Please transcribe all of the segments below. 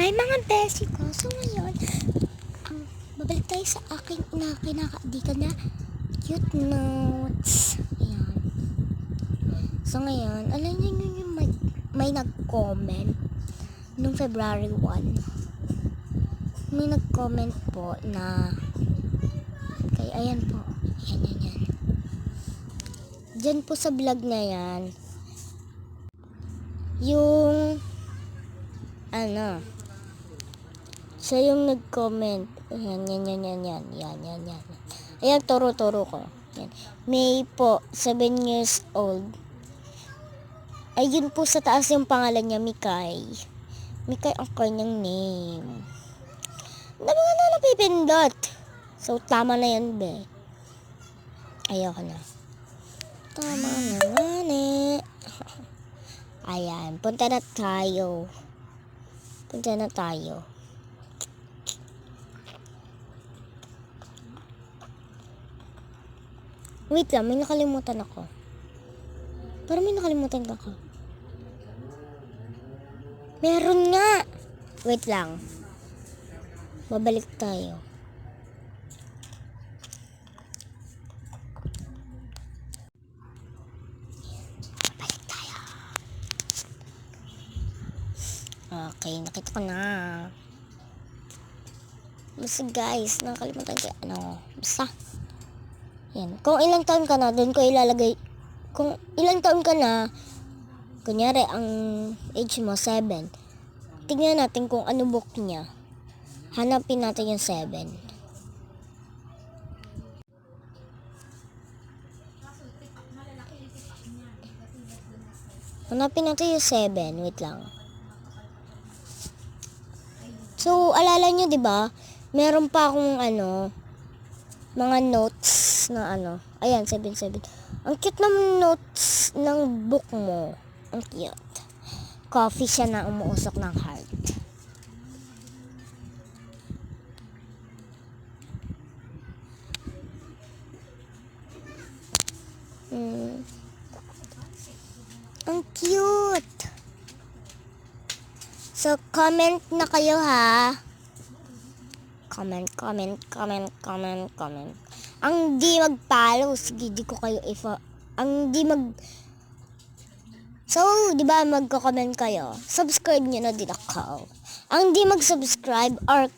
Hi mga besi ko. So ngayon, um, babalik tayo sa aking na kinakadikan na cute notes. Ayan. So ngayon, alam niyo yun yung may, may nag-comment nung February 1. May nag-comment po na kay ayan po. Ayan, yan, yan. Diyan po sa vlog na yan, yung ano, siya yung nag-comment. Ayan, yan, yan, yan, yan, yan, yan, yan. Ayan, turo-turo ko. Yan. May po, 7 years old. Ayun po sa taas yung pangalan niya, Mikay. Mikay ang kanyang name. Na mga na napipindot. So, tama na yan, be. Ayoko na. Tama na nga, ne. Ayan, punta na tayo. Punta na tayo. Wait lang, may nakalimutan ako. Parang may nakalimutan ako. Meron nga! Wait lang. Babalik tayo. Babalik tayo. Okay, nakita ko na. Basta guys, nakalimutan ko ano. Basta. Yan. Kung ilang taon ka na, doon ko ilalagay. Kung ilang taon ka na, kunyari, ang age mo, 7. Tingnan natin kung ano book niya. Hanapin natin yung 7. Hanapin natin yung 7. Wait lang. So, alala nyo, di ba? Meron pa akong ano, mga notes na ano. Ayan, 7-7. Ang cute ng notes ng book mo. Ang cute. Coffee siya na umuusok ng heart. Hmm. Ang cute. So, comment na kayo ha. Comment, comment, comment, comment, comment. Ang di mag-follow, sige, di ko kayo if ang di mag So, di ba magko-comment kayo? Subscribe niyo na din ako. Ang di mag-subscribe or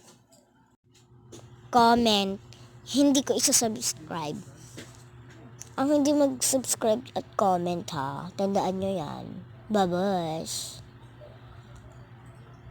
comment, hindi ko isa-subscribe. Ang hindi mag-subscribe at comment ha, tandaan nyo yan. Babash.